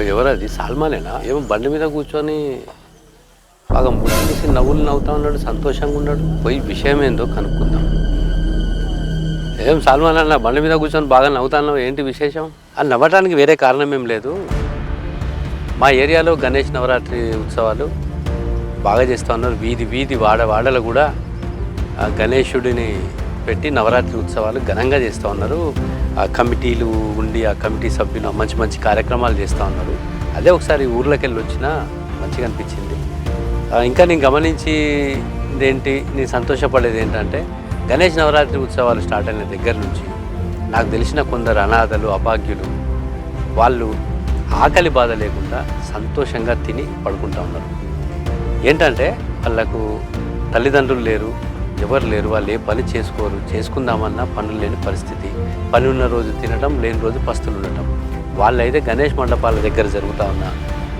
ఎవరది? అది సాల్మానేనా? ఏమో బండి మీద కూర్చొని బాగా ముట్టేసి నవ్వులు నవ్వుతా ఉన్నాడు సంతోషంగా ఉన్నాడు. పోయి విషయం ఏందో కనుక్కుందాం. ఏం సాల్మాన్ అన్న బండి మీద కూర్చొని బాగా నవ్వుతాను ఏంటి విశేషం? అది నవ్వటానికి వేరే కారణం ఏం లేదు. మా ఏరియాలో గణేష్ నవరాత్రి ఉత్సవాలు బాగా చేస్తూ ఉన్నారు. వీధి వీధి వాడ వాడలు కూడా ఆ గణేశుడిని పెట్టి నవరాత్రి ఉత్సవాలు ఘనంగా చేస్తూ ఉన్నారు. ఆ కమిటీలు ఉండి ఆ కమిటీ సభ్యులు మంచి మంచి కార్యక్రమాలు చేస్తూ ఉన్నారు. అదే ఒకసారి ఊర్లోకి వెళ్ళి వచ్చినా మంచిగా అనిపించింది. ఇంకా నేను గమనించి ఏంటి నేను సంతోషపడేది ఏంటంటే గణేష్ నవరాత్రి ఉత్సవాలు స్టార్ట్ అయిన దగ్గర నుంచి నాకు తెలిసిన కొందరు అనాథలు అభాగ్యులు వాళ్ళు ఆకలి బాధ లేకుండా సంతోషంగా తిని పడుకుంటా ఉన్నారు. ఏంటంటే వాళ్ళకు తల్లిదండ్రులు లేరు ఎవరు లేరు వాళ్ళు ఏ పని చేసుకోరు చేసుకుందామన్నా పనులు లేని పరిస్థితి. పని ఉన్న రోజు తినడం లేని రోజు పస్తులు ఉండటం. వాళ్ళైతే గణేష్ మండపాల దగ్గర జరుగుతూ ఉన్న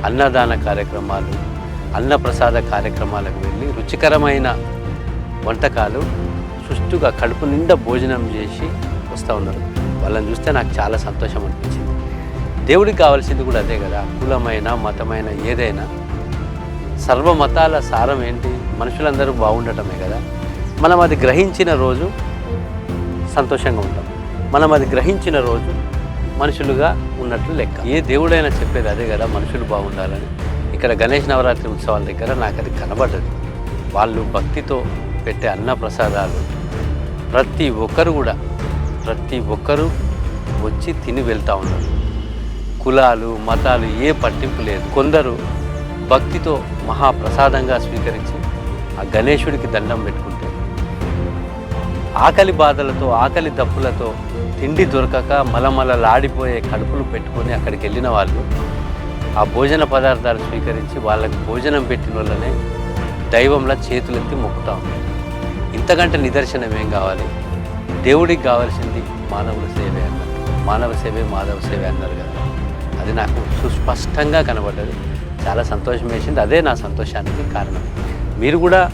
అన్నదాన కార్యక్రమాలు అన్నప్రసాద కార్యక్రమాలకు వెళ్ళి రుచికరమైన వంటకాలు సుష్టుగా కడుపు నిండా భోజనం చేసి వస్తూ ఉన్నారు. వాళ్ళని చూస్తే నాకు చాలా సంతోషం అనిపించింది. దేవుడికి కావాల్సింది కూడా అదే కదా కులమైన మతమైన ఏదైనా. సర్వ మతాల సారం ఏంటి? మనుషులందరూ బాగుండటమే కదా. మనం అది గ్రహించిన రోజు సంతోషంగా ఉంటాం. మనం అది గ్రహించిన రోజు మనుషులుగా ఉన్నట్లు లెక్క. ఏ దేవుడైనా చెప్పేది అదే కదా మనుషులు బాగుండాలని. ఇక్కడ గణేష్ నవరాత్రి ఉత్సవాల దగ్గర నాకు అది కనబడ్డది. వాళ్ళు భక్తితో పెట్టే అన్న ప్రసాదాలు ప్రతి ఒక్కరు కూడా ప్రతి ఒక్కరూ వచ్చి తిని వెళ్తూ ఉన్నారు. కులాలు మతాలు ఏ పట్టింపు లేదు. కొందరు భక్తితో మహాప్రసాదంగా స్వీకరించి ఆ గణేశుడికి దండం పెట్టుకుంటారు ఆకలి బాధలతో ఆకలి దప్పులతో తిండి దొరకక మలమలలాడిపోయే కడుపులు పెట్టుకొని అక్కడికి వెళ్ళిన వాళ్ళు ఆ భోజన పదార్థాలు స్వీకరించి వాళ్ళకి భోజనం పెట్టిన వల్లనే దైవంలా చేతులెత్తి మొక్కుతాం. ఇంతకంటే నిదర్శనం ఏం కావాలి? దేవుడికి కావాల్సింది మానవుల సేవే అన్నారు. మానవ సేవే మాధవ సేవే అన్నారు కదా. అది నాకు సుస్పష్టంగా కనబడ్డది. చాలా సంతోషం వేసింది అదే నా సంతోషానికి కారణం. మీరు కూడా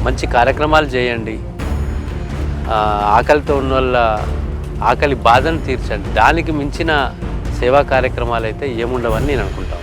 మంచి కార్యక్రమాలు చేయండి. ఆకలితో ఉన్న వాళ్ళ ఆకలి బాధను తీర్చండి. దానికి మించిన సేవా కార్యక్రమాలు అయితే ఏముండవని నేను అనుకుంటాను